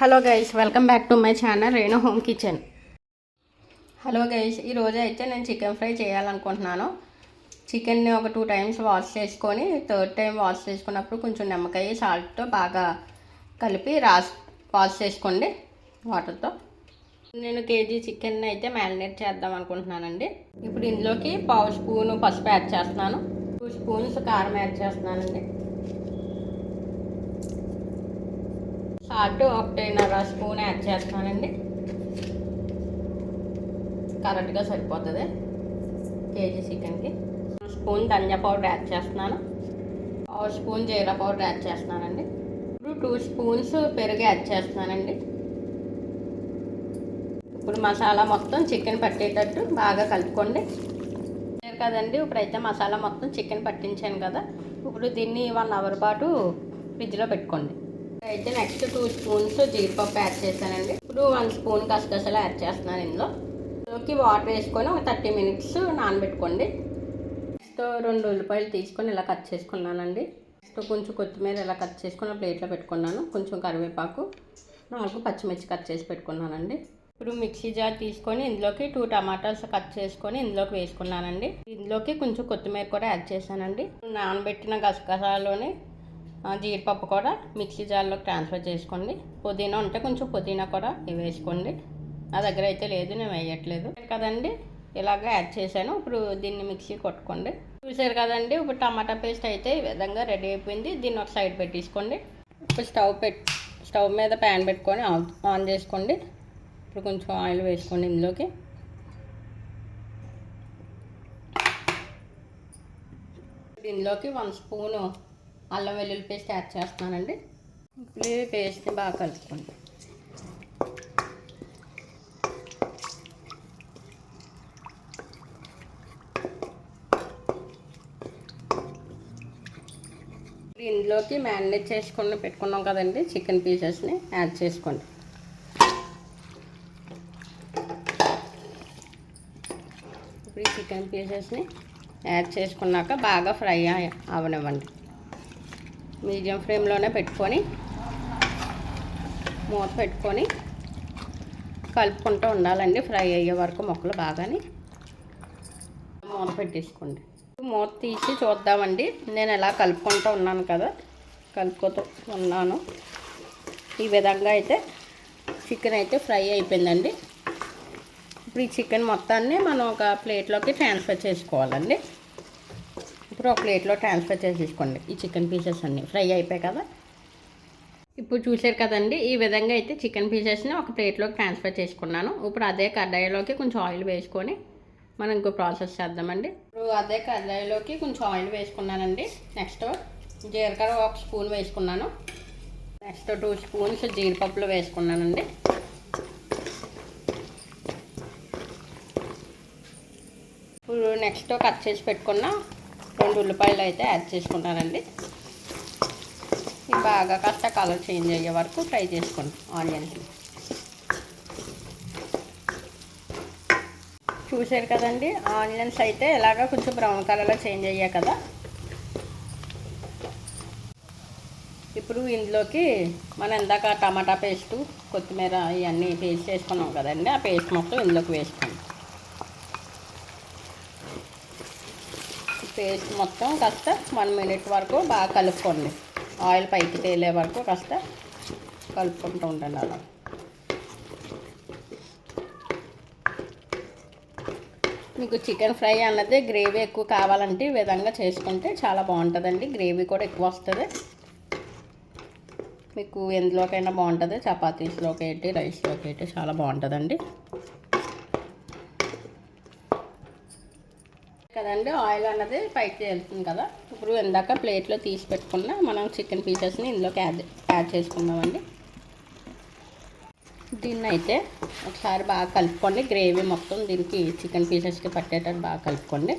Hello guys welcome back to my channel Renu home kitchen. Hello guys ఈరోజు అయితే నేను chicken fry చేయాలనుకుంటున్నాను. చికెన్ని ఒక టూ టైమ్స్ వాష్ చేసుకొని థర్డ్ టైం వాష్ చేసుకున్నప్పుడు కొంచెం నిమ్మకాయ సాల్ట్తో బాగా కలిపి రాస్ వాష్ చేసుకోండి వాటర్తో. నేను కేజీ చికెన్ అయితే మ్యారినేట్ చేద్దాం అనుకుంటున్నానండి. ఇప్పుడు ఇందులోకి పావు స్పూను పసుపు యాడ్ చేస్తున్నాను. టూ స్పూన్స్ కారం యాడ్ చేస్తున్నానండి. సాల్ట్ ఒకటిన్నర స్పూన్ యాడ్ చేస్తున్నానండి కరెక్ట్గా సరిపోతుంది. కేజీ చికెన్కి. స్పూన్ ధనియా పౌడర్ యాడ్ చేస్తున్నాను. పావు స్పూన్ జీరా పౌడర్ యాడ్ చేస్తున్నానండి. ఇప్పుడు టూ స్పూన్స్ పెరుగు యాడ్ చేస్తున్నానండి. ఇప్పుడు మసాలా మొత్తం చికెన్ పట్టేటట్టు బాగా కలుపుకోండి. కదండి ఇప్పుడైతే మసాలా మొత్తం చికెన్ పట్టించాను కదా. ఇప్పుడు దీన్ని వన్ అవర్ పాటు ఫ్రిడ్జ్లో పెట్టుకోండి. అయితే నెక్స్ట్ టూ స్పూన్స్ జీడిపప్పు యాడ్ చేశానండి. ఇప్పుడు వన్ స్పూన్ గసగసాలు యాడ్ చేస్తున్నాను ఇందులో. ఇందులోకి వాటర్ వేసుకొని ఒక థర్టీ మినిట్స్ నానబెట్టుకోండి. నెక్స్ట్ రెండు ఉల్లిపాయలు తీసుకొని ఇలా కట్ చేసుకున్నానండి. నెక్స్ట్ కొంచెం కొత్తిమీర ఇలా కట్ చేసుకుని ప్లేట్లో పెట్టుకున్నాను. కొంచెం కరివేపాకు నాలుగు పచ్చిమిర్చి కట్ చేసి పెట్టుకున్నానండి. ఇప్పుడు మిక్సీ జార్ తీసుకొని ఇందులోకి టూ టమాటాస్ కట్ చేసుకొని ఇందులోకి వేసుకున్నానండి. ఇందులోకి కొంచెం కొత్తిమీర కూడా యాడ్ చేశానండి. నానబెట్టిన గసగసాలోనే జీడిపప్పు కూడా మిక్సీ జార్లో ట్రాన్స్ఫర్ చేసుకోండి. పుదీనా ఉంటే కొంచెం పుదీనా కూడా వేసుకోండి. నా దగ్గర అయితే లేదు నేను వేయట్లేదు. కదండి ఇలాగ యాడ్ చేశాను. ఇప్పుడు దీన్ని మిక్సీ కొట్టుకోండి. చూసారు కదండి ఇప్పుడు టమాటా పేస్ట్ అయితే ఈ విధంగా రెడీ అయిపోయింది. దీన్ని ఒక సైడ్ పెట్టేసుకోండి. ఇప్పుడు స్టవ్ పెట్ స్టవ్ మీద ప్యాన్ పెట్టుకొని ఆన్ ఆన్ చేసుకోండి. ఇప్పుడు కొంచెం ఆయిల్ వేసుకోండి ఇందులోకి. దీనిలోకి వన్ స్పూను అల్లం వెల్లుల్లి పేస్ట్ యాడ్ చేస్తున్నానండి. ఇప్పుడు ఈ పేస్ట్ని బాగా కలుపుకోండి ఇందులోకి మ్యారినేట్ చేసుకుని పెట్టుకున్నాం కదండి చికెన్ పీసెస్ని యాడ్ చేసుకోండి. ఇప్పుడు ఈ చికెన్ పీసెస్ని యాడ్ చేసుకున్నాక బాగా ఫ్రై అవనివ్వండి. మీడియం ఫ్లేమ్లోనే పెట్టుకొని మూత పెట్టుకొని కలుపుకుంటూ ఉండాలండి. ఫ్రై అయ్యే వరకు మొక్కలు బాగాని మూత పెట్టేసుకోండి. మూత తీసి చూద్దామండి. నేను ఎలా కలుపుకుంటూ ఉన్నాను కదా కలుపుకుంటూ ఉన్నాను. ఈ విధంగా అయితే చికెన్ అయితే ఫ్రై అయిపోయిందండి. ఇప్పుడు ఈ చికెన్ మొత్తాన్ని మనం ఒక ప్లేట్లోకి ట్రాన్స్ఫర్ చేసుకోవాలండి. ఇప్పుడు ఒక ప్లేట్లో ట్రాన్స్ఫర్ చేసేసుకోండి. ఈ చికెన్ పీసెస్ అన్నీ ఫ్రై అయిపోయాయి కదా? ఇప్పుడు చూసారు కదండి ఈ విధంగా అయితే చికెన్ పీసెస్ని ఒక ప్లేట్లోకి ట్రాన్స్ఫర్ చేసుకున్నాను. ఇప్పుడు అదే కడాయిలోకి కొంచెం ఆయిల్ వేసుకొని మనం ఇంకో ప్రాసెస్ చేద్దామండి. ఇప్పుడు అదే కడాయిలోకి కొంచెం ఆయిల్ వేసుకున్నానండి. నెక్స్ట్ జీలకర్ర ఒక స్పూన్ వేసుకున్నాను. నెక్స్ట్ టూ స్పూన్స్ జీడిపప్పులు వేసుకున్నానండి. ఇప్పుడు నెక్స్ట్ కట్ చేసి పెట్టుకున్న రెండు ఉల్లిపాయలు అయితే యాడ్ చేసుకుంటానండి ఇవి బాగా కాస్త కలర్ చేంజ్ అయ్యే వరకు ఫ్రై చేసుకోండి ఆనియన్స్. చూశారు కదండి ఆనియన్స్ అయితే ఇలాగ కొంచెం బ్రౌన్ కలర్లో చేంజ్ అయ్యాయి కదా. ఇప్పుడు ఇందులోకి మనం ఇందాక టమాటా పేస్టు కొత్తిమీర ఇవన్నీ పేస్ట్ చేసుకున్నాం కదండి ఆ పేస్ట్ మొత్తం ఇందులోకి వేసుకోండి. పేస్ట్ మొత్తం కాస్త వన్ మినిట్ వరకు బాగా కలుపుకోండి. ఆయిల్ పైకి తేలే వరకు కాస్త కలుపుకుంటూ ఉండండి అలా. మీకు చికెన్ ఫ్రై అన్నది గ్రేవీ ఎక్కువ కావాలంటే ఈ విధంగా చేసుకుంటే చాలా బాగుంటుందండి. గ్రేవీ కూడా ఎక్కువ వస్తుంది. మీకు ఎందులోకైనా బాగుంటుంది. చపాతీస్లోకి ఏంటి రైస్లోకి ఏంటి చాలా బాగుంటుందండి. కదండి ఆయిల్ అన్నది పైకి వెళ్తుంది కదా. ఇప్పుడు ఇందాక ప్లేట్లో తీసి పెట్టుకున్న మనం చికెన్ పీసెస్ని ఇందులోకి యాడ్ యాడ్ చేసుకుందామండి. దీన్ని అయితే ఒకసారి బాగా కలుపుకోండి. గ్రేవీ మొత్తం దీనికి చికెన్ పీసెస్కి పట్టేటట్టు బాగా కలుపుకోండి.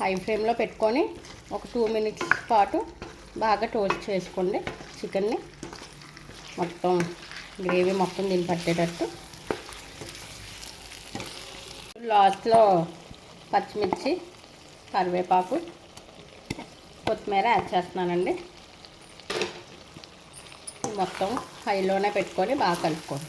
హై ఫ్లేమ్లో పెట్టుకొని ఒక టూ మినిట్స్ పాటు బాగా టోస్ట్ చేసుకోండి చికెన్ని. మొత్తం గ్రేవీ మొత్తం దీన్ని పట్టేటట్టు. లాస్ట్లో పచ్చిమిర్చి కరివేపాకు కొత్తిమీర యాడ్ చేస్తున్నానండి. మొత్తం హైలోనే పెట్టుకొని బాగా కలుపుకోండి.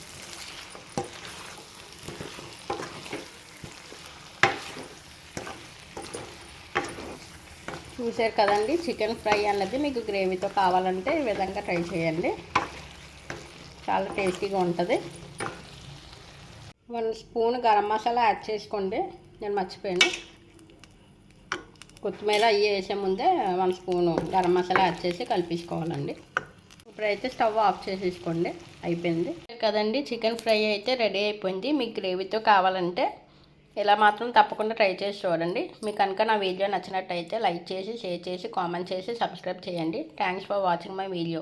చూసారు కదండి చికెన్ ఫ్రై అన్నది మీకు గ్రేవీతో కావాలంటే ఈ విధంగా ట్రై చేయండి. చాలా టేస్టీగా ఉంటుంది. One spoon garam masala add చేసుకోండి. నేను మర్చిపోయాను. కొత్తిమీర అవి వేసే ముందే one spoon garam masala add చేసి కలిపించుకోవాలండి ఇప్పుడైతే స్టవ్ ఆఫ్ చేసేసుకోండి. అయిపోయింది. కదండి చికెన్ ఫ్రై అయితే రెడీ అయిపోయింది. మీకు గ్రేవీతో కావాలంటే ఇలా మాత్రం తప్పకుండా ట్రై చేసి చూడండి. మీకు కనుక నా వీడియో నచ్చినట్టయితే లైక్ చేసి షేర్ చేసి కామెంట్ చేసి సబ్స్క్రైబ్ చేయండి. Thanks for watching my video.